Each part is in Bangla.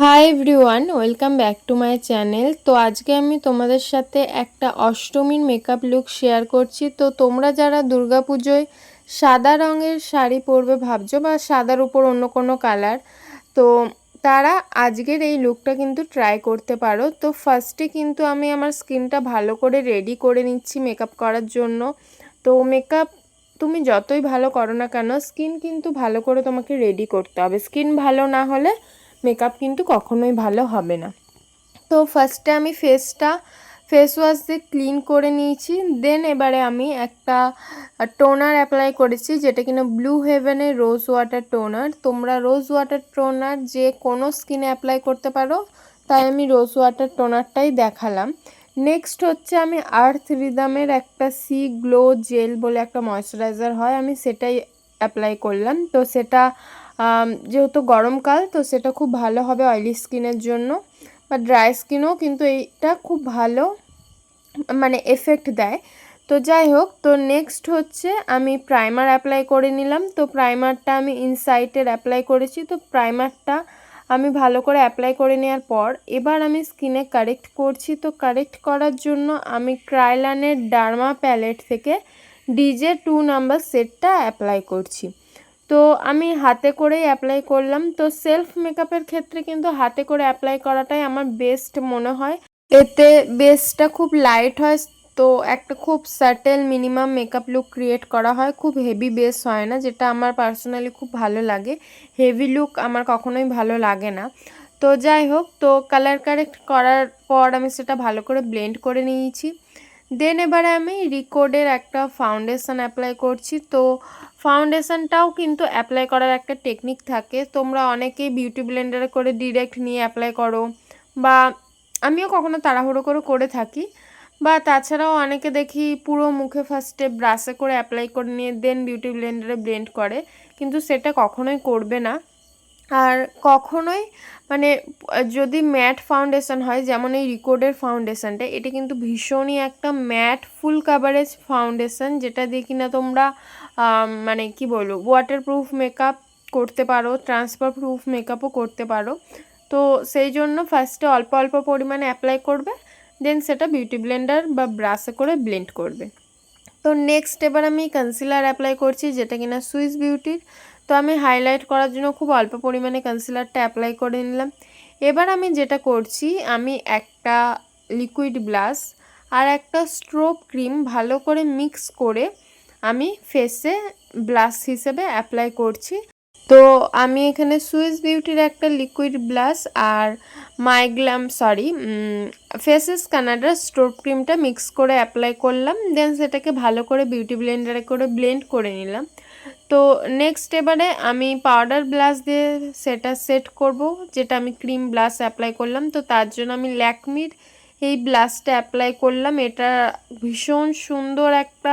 Hi everyone welcome back to my channel তো আজকে আমি তোমাদের সাথে একটা অষ্টমীর মেকআপ লুক শেয়ার করছি। তো তোমরা যারা দুর্গাপুজোয় সাদা রঙের শাড়ি পরবে ভাবছ বা সাদার উপর অন্য কোনো কালার তো তারা আজকের এই লুকটা কিন্তু ট্রাই করতে পারো। তো ফার্স্টে কিন্তু আমি আমার স্কিনটা ভালো করে রেডি করে নিচ্ছি মেকআপ করার জন্য। তো মেকআপ তুমি যতই ভালো করো না কেন স্কিন কিন্তু ভালো করে তোমাকে রেডি করতে হবে। স্কিন ভালো না হলে মেকআপ কিন্তু কখনোই ভালো হবে না। তো ফার্স্টে আমি ফেসটা ফেস ওয়াশ দিয়ে ক্লিন করে নিয়েছি। দেন এবারে আমি একটা টোনার অ্যাপ্লাই করেছি যেটা কিনা ব্লু হেভেনের রোজ ওয়াটার টোনার তোমরা রোজ ওয়াটার টোনার যে কোনো স্কিনে অ্যাপ্লাই করতে পারো, তাই আমি রোজ ওয়াটার টোনারটাই দেখালাম। নেক্সট হচ্ছে আমি আর্থ রিদামের একটা সি গ্লো জেল বলে একটা ময়শ্চারাইজার হয়, আমি সেটাই অ্যাপ্লাই করলাম। তো সেটা যেহেতু গরমকাল তো সেটা খুব ভালো হবে অয়েলি স্কিনের জন্য। বা ড্রাই স্কিনও কিন্তু এইটা খুব ভালো মানে এফেক্ট দেয়। তো যাই হোক, তো নেক্সট হচ্ছে আমি প্রাইমার অ্যাপ্লাই করে নিলাম। তো প্রাইমারটা আমি ইনসাইটের অ্যাপ্লাই করেছি। তো প্রাইমারটা আমি ভালো করে অ্যাপ্লাই করে নেওয়ার পর, এবার আমি স্কিনে কারেক্ট করছি। তো কারেক্ট করার জন্য আমি ক্রাইলানের ডার্মা প্যালেট থেকে ডিজে টু নাম্বার সেটটা অ্যাপ্লাই করছি। তো আমি হাতে করেই অ্যাপ্লাই করলাম। তো সেলফ মেকআপের ক্ষেত্রে কিন্তু হাতে করে অ্যাপ্লাই করাটাই আমার বেস্ট মনে হয়। এতে বেসটা খুব লাইট হয়, তো একটা খুব subtle minimum makeup look create করা হয়। খুব হেভি বেস হয় না, যেটা আমার পার্সোনালি খুব ভালো লাগে। হেভি লুক আমার কখনোই ভালো লাগে না। তো যাই হোক, তো কালার কারেক্ট করার পর আমি সেটা ভালো করে ব্লেন্ড করে নিয়েছি। দেন এবারে আমি রিকোডের একটা ফাউন্ডেশন অ্যাপ্লাই করছি। তো ফাউন্ডেশনটাও কিন্তু অ্যাপ্লাই করার একটা টেকনিক থাকে। তোমরা অনেকেই বিউটি ব্লেন্ডারে করে ডিরেক্ট নিয়ে অ্যাপ্লাই করো বা আমিও কখনো তাড়াহুড়ো করে করে থাকি। বা তাছাড়াও অনেকে দেখি পুরো মুখে ফার্স্টে ব্রাশে করে অ্যাপ্লাই করে নিয়ে দেন বিউটি ব্লেন্ডারে ব্লেন্ড করে। কিন্তু সেটা কখনোই করবে না। আর কখনোই মানে যদি ম্যাট ফাউন্ডেশন হয়, যেমন এই রিকোডের ফাউন্ডেশনটা, এটা কিন্তু ভীষণই একটা ম্যাট ফুল কাভারেজ ফাউন্ডেশন, যেটা দিয়ে কিনা তোমরা মানে কি বলব ওয়াটার প্রুফ মেকআপ করতে পারো ট্রান্সফার প্রুফ মেকআপও করতে পারো। তো সেই জন্য ফার্স্টে অল্প অল্প পরিমাণে অ্যাপ্লাই করবে দেন সেটা বিউটি ব্লেন্ডার বা ব্রাশে করে ব্লেন্ড করবে। তো নেক্সট এবার আমি কনসিলার অ্যাপ্লাই করছি, যেটা কিনা সুইস বিউটির তো আমি হাইলাইট করার জন্য খুব অল্প পরিমাণে কনসিলারটা অ্যাপ্লাই করে নিলাম। এবার আমি যেটা করছি, আমি একটা লিকুইড ব্লাশ আর একটা স্ট্রোপ ক্রিম ভালো করে মিক্স করে আমি ফেসে ব্লাশ হিসেবে অ্যাপ্লাই করছি। তো আমি এখানে সুইস বিউটির একটা লিকুইড ব্লাশ আর মাইগ্লাম সরি ফেসেস কানাডার স্টোর ক্রিমটা মিক্স করে অ্যাপ্লাই করলাম দেন সেটাকে ভালো করে বিউটি ব্লেন্ডারে করে ব্লেন্ড করে নিলাম। তো নেক্সট এবারে আমি পাউডার ব্লাশ দিয়ে সেটা সেট করব, যেটা আমি ক্রিম ব্লাশ অ্যাপ্লাই করলাম। তো তার জন্য আমি ল্যাকমির এই ব্লাশটা অ্যাপ্লাই করলাম। এটা ভীষণ সুন্দর একটা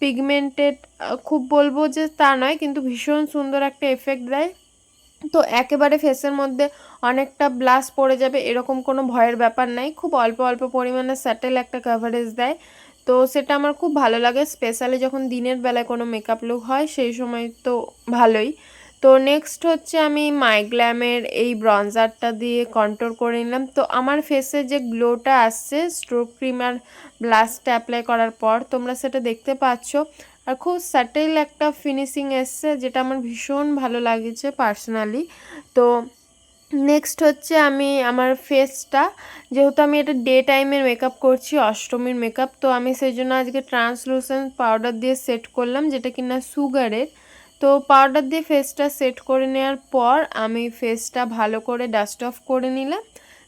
পিগমেন্টেড খুব বলব যে তা নয়, কিন্তু ভীষণ সুন্দর একটা এফেক্ট দেয়। তো একেবারে ফেসের মধ্যে অনেকটা ব্লাস পড়ে যাবে, এরকম কোনো ভয়ের ব্যাপার নাই। খুব অল্প অল্প পরিমাণে স্যাটেল একটা কাভারেজ দেয়। তো সেটা আমার খুব ভালো লাগে স্পেশালি যখন দিনের বেলায় কোনো মেকআপ লুক হয়, সেই সময় তো ভালোই। তো নেক্সট হচ্ছে আমি মাইগ্ল্যামের এই ব্রঞ্জারটা দিয়ে কন্ট্রোল করে নিলাম। তো আমার ফেসে যে গ্লোটা আসছে স্ট্রোক ক্রিম আর ব্লাশটা অ্যাপ্লাই করার পর তোমরা সেটা দেখতে পাচ্ছ। আর খুব স্যাটেল একটা ফিনিশিং এসছে, যেটা আমার ভীষণ ভালো লাগছে পার্সোনালি তো নেক্সট হচ্ছে আমি আমার ফেসটা যেহেতু আমি এটা ডে টাইমের মেকআপ করছি, অষ্টমীর মেকআপ তো আমি সেই জন্য আজকে ট্রান্সলুসেন্ট পাউডার দিয়ে সেট করলাম, যেটা কিনা সুগারের তো পাউডার দিয়ে ফেসটা সেট করে নেওয়ার পর আমি ফেসটা ভালো করে ডাস্ট অফ করে নিলাম।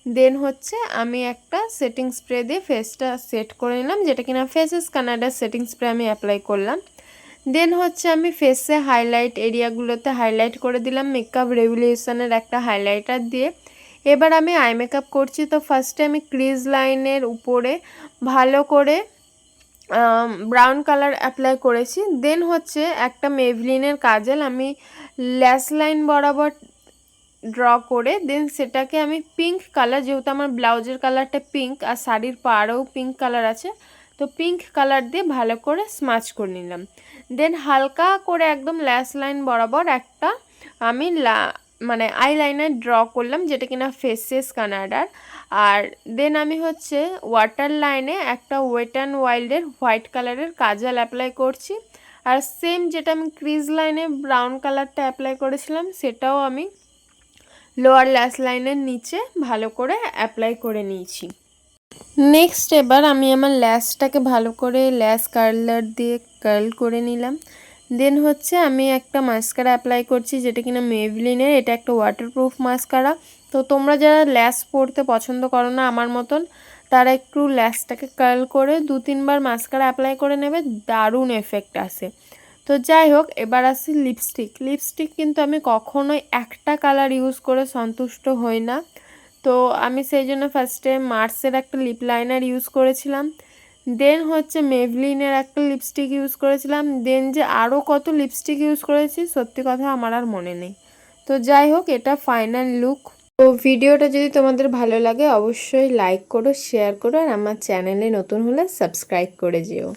দেন হচ্ছে আমি একটা সেটিং স্প্রে দিয়ে ফেসটা সেট করে নিলাম, যেটা কিনা ফেসেস কানাডার সেটিং স্প্রে আমি অ্যাপ্লাই করলাম। দেন হচ্ছে আমি ফেসে হাইলাইট এরিয়াগুলোতে হাইলাইট করে দিলাম মেকআপ রেগুলেশনের একটা হাইলাইটার দিয়ে। এবার আমি আই মেকআপ করছি, তো ফার্স্টে আমি ক্রিজ লাইনের উপরে ভালো করে ব্রাউন কালার অ্যাপ্লাই করেছি। দেন হচ্ছে একটা মেভলিনের কাজল আমি ল্যাস লাইন বরাবর ড্র করে দেন সেটাকে আমি পিঙ্ক কালার যেহেতু আমার ব্লাউজের কালারটা পিঙ্ক আর শাড়ির পাড়েও পিঙ্ক কালার আছে, তো পিঙ্ক কালার দিয়ে ভালো করে স্মাচ করে নিলাম। দেন হালকা করে একদম ল্যাস লাইন বরাবর একটা আমি মানে আইলাইনার ড্র করলাম, যেটা কিনা ফেসেস কানাডার আর দেন আমি হচ্ছে ওয়াটার লাইনে একটা ওয়েট অ্যান্ড ওয়াইল্ডের হোয়াইট কালারের কাজল অ্যাপ্লাই করছি। আর সেম যেটা আমি ক্রিজ লাইনে ব্রাউন কালারটা অ্যাপ্লাই করেছিলাম, সেটাও আমি লোয়ার ল্যাস লাইনের নিচে ভালো করে অ্যাপ্লাই করে নিয়েছি। নেক্সট এবার আমি আমার ল্যাসটাকে ভালো করে ল্যাস কার্লার দিয়ে কার্ল করে নিলাম। দেন হচ্ছে আমি একটা মাস্কারা অ্যাপ্লাই করছি যেটা কিনা মেভলিনের এটা একটা ওয়াটারপ্রুফ মাস্কারা তো তোমরা যারা ল্যাস পরতে পছন্দ করো না আমার মতন, তারা একটু ল্যাসটাকে কার্ল করে দু তিনবার মাস্কারা অ্যাপ্লাই করে নেবে, দারুণ এফেক্ট আসে। তো যাই হোক, এবার আসি লিপস্টিক লিপস্টিক কিন্তু আমি কখনোই একটা কালার ইউজ করে সন্তুষ্ট হই না। তো আমি সেই জন্য ফার্স্টে মার্সের একটা লিপ লাইনার ইউজ করেছিলাম। দেন হচ্ছে মেভলিনের একটা লিপস্টিক ইউজ করেছিলাম। দেন যে আরও কত লিপস্টিক ইউজ করেছি, সত্যি কথা আমার আর মনে নেই। তো যাই হোক, এটা ফাইনাল লুক তো ভিডিওটা যদি তোমাদের ভালো লাগে, অবশ্যই লাইক করো শেয়ার করো, আর আমার চ্যানেলে নতুন হলে সাবস্ক্রাইব করে যেও।